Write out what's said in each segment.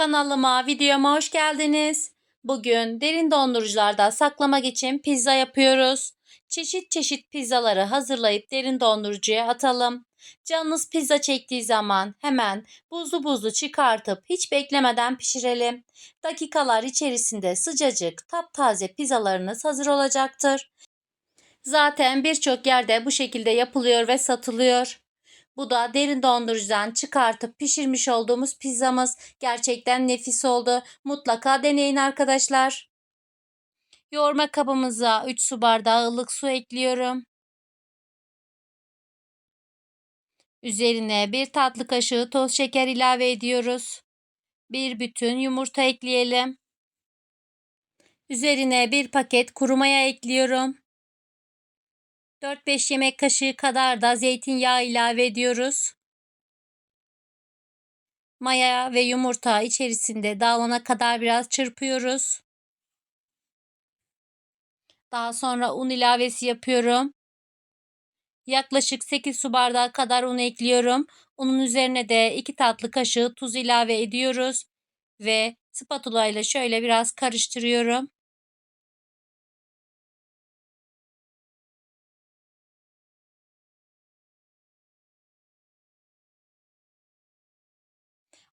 Kanalıma, videoma hoş geldiniz. Bugün derin dondurucularda saklamak için pizza yapıyoruz. Çeşit çeşit pizzaları hazırlayıp derin dondurucuya atalım. Canınız pizza çektiği zaman hemen buzlu buzlu çıkartıp hiç beklemeden pişirelim. Dakikalar içerisinde sıcacık, taptaze pizzalarınız hazır olacaktır. Zaten birçok yerde bu şekilde yapılıyor ve satılıyor. Bu da derin dondurucudan çıkartıp pişirmiş olduğumuz pizzamız. Gerçekten nefis oldu. Mutlaka deneyin arkadaşlar. Yoğurma kabımıza 3 su bardağı ılık su ekliyorum. Üzerine 1 tatlı kaşığı toz şeker ilave ediyoruz. Bir bütün yumurta ekleyelim. Üzerine bir paket kuru maya ekliyorum. 4-5 yemek kaşığı kadar da zeytinyağı ilave ediyoruz. Maya ve yumurta içerisinde dağılana kadar biraz çırpıyoruz. Daha sonra un ilavesi yapıyorum. Yaklaşık 8 su bardağı kadar un ekliyorum. Unun üzerine de 2 tatlı kaşığı tuz ilave ediyoruz ve spatula ile şöyle biraz karıştırıyorum.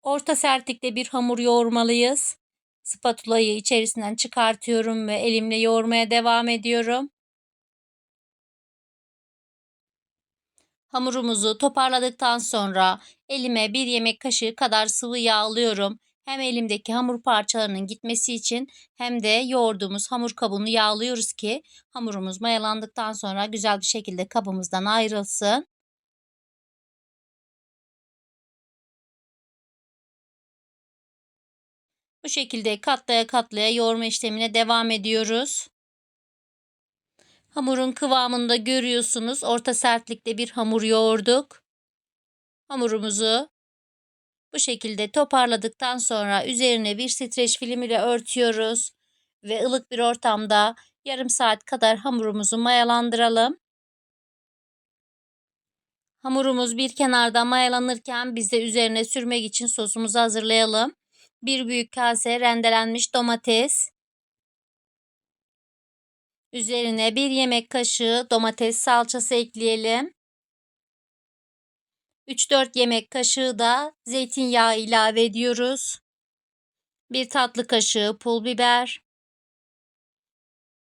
Orta sertlikte bir hamur yoğurmalıyız. Spatulayı içerisinden çıkartıyorum ve elimle yoğurmaya devam ediyorum. Hamurumuzu toparladıktan sonra elime bir yemek kaşığı kadar sıvı yağ alıyorum. Hem elimdeki hamur parçalarının gitmesi için hem de yoğurduğumuz hamur kabını yağlıyoruz ki hamurumuz mayalandıktan sonra güzel bir şekilde kabımızdan ayrılsın. Bu şekilde katlaya katlaya yoğurma işlemine devam ediyoruz. Hamurun kıvamını da görüyorsunuz. Orta sertlikte bir hamur yoğurduk. Hamurumuzu bu şekilde toparladıktan sonra üzerine bir streç film ile örtüyoruz ve ılık bir ortamda yarım saat kadar hamurumuzu mayalandıralım. Hamurumuz bir kenarda mayalanırken biz de üzerine sürmek için sosumuzu hazırlayalım. Bir büyük kase rendelenmiş domates. Üzerine bir yemek kaşığı domates salçası ekleyelim. 3-4 yemek kaşığı da zeytinyağı ilave ediyoruz. Bir tatlı kaşığı pul biber.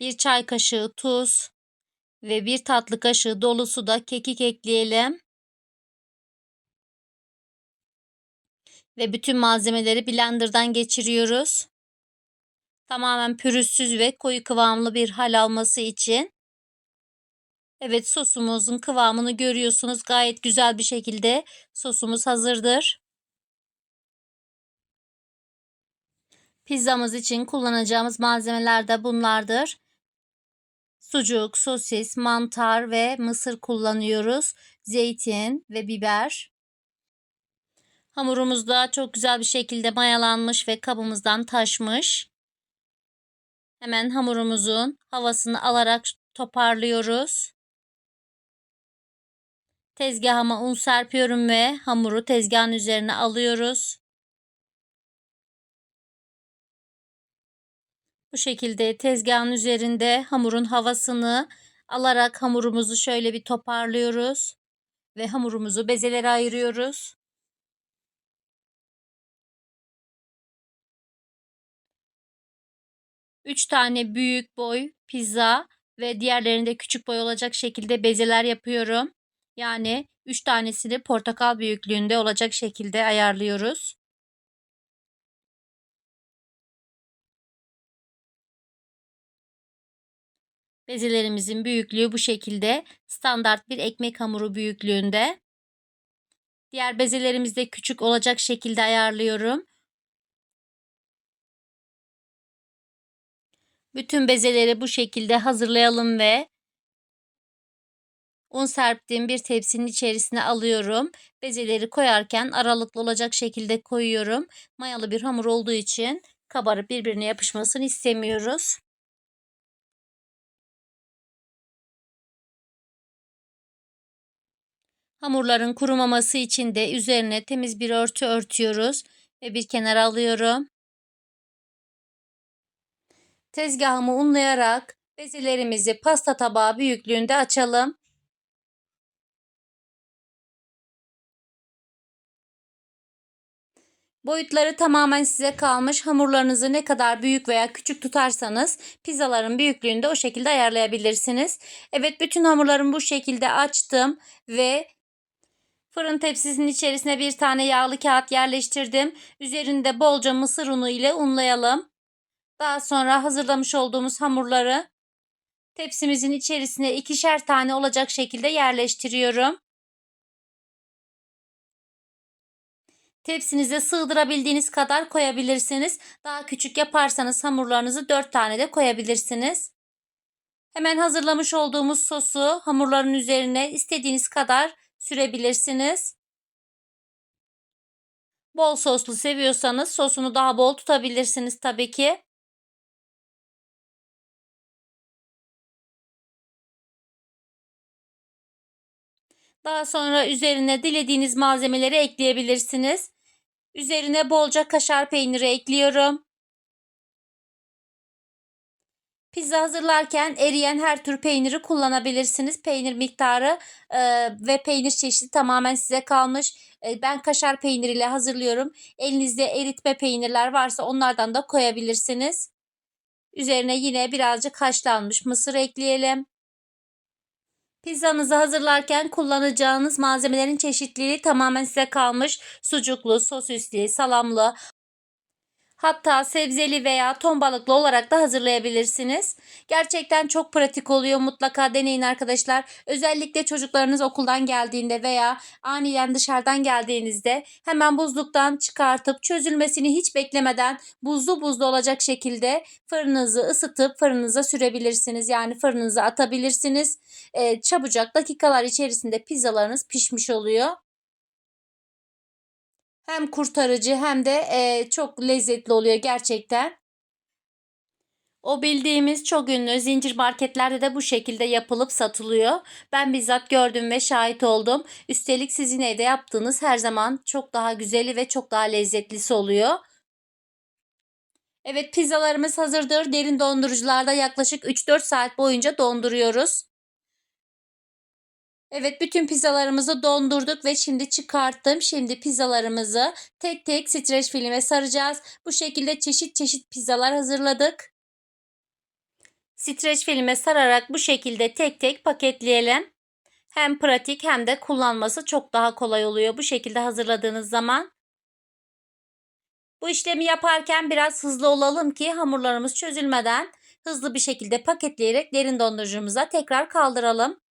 Bir çay kaşığı tuz ve bir tatlı kaşığı dolusu da kekik ekleyelim. Ve bütün malzemeleri blenderdan geçiriyoruz. Tamamen pürüzsüz ve koyu kıvamlı bir hal alması için. Evet sosumuzun kıvamını görüyorsunuz. Gayet güzel bir şekilde sosumuz hazırdır. Pizzamız için kullanacağımız malzemeler de bunlardır. Sucuk, sosis, mantar ve mısır kullanıyoruz. Zeytin ve biber. Hamurumuz da çok güzel bir şekilde mayalanmış ve kabımızdan taşmış. Hemen hamurumuzun havasını alarak toparlıyoruz. Tezgahıma un serpiyorum ve hamuru tezgahın üzerine alıyoruz. Bu şekilde tezgahın üzerinde hamurun havasını alarak hamurumuzu şöyle bir toparlıyoruz ve hamurumuzu bezelere ayırıyoruz. 3 tane büyük boy pizza ve diğerlerinde küçük boy olacak şekilde bezeler yapıyorum. Yani 3 tanesini portakal büyüklüğünde olacak şekilde ayarlıyoruz. Bezelerimizin büyüklüğü bu şekilde. Standart bir ekmek hamuru büyüklüğünde. Diğer bezelerimiz küçük olacak şekilde ayarlıyorum. Bütün bezeleri bu şekilde hazırlayalım ve un serptiğim bir tepsinin içerisine alıyorum. Bezeleri koyarken aralıklı olacak şekilde koyuyorum. Mayalı bir hamur olduğu için kabarıp birbirine yapışmasını istemiyoruz. Hamurların kurumaması için de üzerine temiz bir örtü örtüyoruz Ve bir kenara alıyorum. Tezgahımı unlayarak bezelerimizi pasta tabağı büyüklüğünde açalım. Boyutları tamamen size kalmış. Hamurlarınızı ne kadar büyük veya küçük tutarsanız pizzaların büyüklüğünü de o şekilde ayarlayabilirsiniz. Evet bütün hamurlarımı bu şekilde açtım ve fırın tepsisinin içerisine bir tane yağlı kağıt yerleştirdim. Üzerinde bolca mısır unu ile unlayalım. Daha sonra hazırlamış olduğumuz hamurları tepsimizin içerisine ikişer tane olacak şekilde yerleştiriyorum. Tepsinize sığdırabildiğiniz kadar koyabilirsiniz. Daha küçük yaparsanız hamurlarınızı 4 tane de koyabilirsiniz. Hemen hazırlamış olduğumuz sosu hamurların üzerine istediğiniz kadar sürebilirsiniz. Bol soslu seviyorsanız sosunu daha bol tutabilirsiniz tabii ki. Daha sonra üzerine dilediğiniz malzemeleri ekleyebilirsiniz. Üzerine bolca kaşar peyniri ekliyorum. Pizza hazırlarken eriyen her tür peyniri kullanabilirsiniz. Peynir miktarı e, ve peynir çeşidi tamamen size kalmış. E, ben kaşar peyniriyle hazırlıyorum. Elinizde eritme peynirler varsa onlardan da koyabilirsiniz. Üzerine yine birazcık haşlanmış mısır ekleyelim. Pizzanızı hazırlarken kullanacağınız malzemelerin çeşitliliği tamamen size kalmış. Sucuklu, sosisli, salamlı, Hatta sebzeli veya ton balıklı olarak da hazırlayabilirsiniz. Gerçekten çok pratik oluyor. Mutlaka deneyin arkadaşlar. Özellikle çocuklarınız okuldan geldiğinde veya aniden dışarıdan geldiğinizde hemen buzluktan çıkartıp çözülmesini hiç beklemeden buzlu buzlu olacak şekilde fırınınızı ısıtıp fırınınıza sürebilirsiniz. Yani fırınınıza atabilirsiniz. Ee, çabucak dakikalar içerisinde pizzalarınız pişmiş oluyor. Hem kurtarıcı hem de e, çok lezzetli oluyor gerçekten. O bildiğimiz çok ünlü zincir marketlerde de bu şekilde yapılıp satılıyor. Ben bizzat gördüm ve şahit oldum. Üstelik sizin evde yaptığınız her zaman çok daha güzeli ve çok daha lezzetlisi oluyor. Evet pizzalarımız hazırdır. Derin dondurucularda yaklaşık 3-4 saat boyunca donduruyoruz. Evet bütün pizzalarımızı dondurduk ve şimdi çıkarttım. Şimdi pizzalarımızı tek tek streç filme saracağız. Bu şekilde çeşit çeşit pizzalar hazırladık. Streç filme sararak bu şekilde tek tek paketleyelim. Hem pratik hem de kullanması çok daha kolay oluyor bu şekilde hazırladığınız zaman. Bu işlemi yaparken biraz hızlı olalım ki hamurlarımız çözülmeden hızlı bir şekilde paketleyerek derin dondurucumuza tekrar kaldıralım.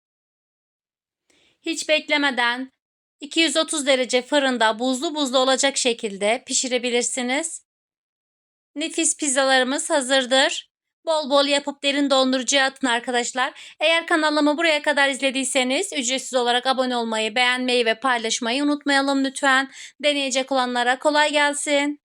Hiç beklemeden 230 derece fırında buzlu buzlu olacak şekilde pişirebilirsiniz. Nefis pizzalarımız hazırdır. Bol bol yapıp derin dondurucuya atın arkadaşlar. Eğer kanalımı buraya kadar izlediyseniz ücretsiz olarak abone olmayı, beğenmeyi ve paylaşmayı unutmayalım lütfen. Deneyecek olanlara kolay gelsin.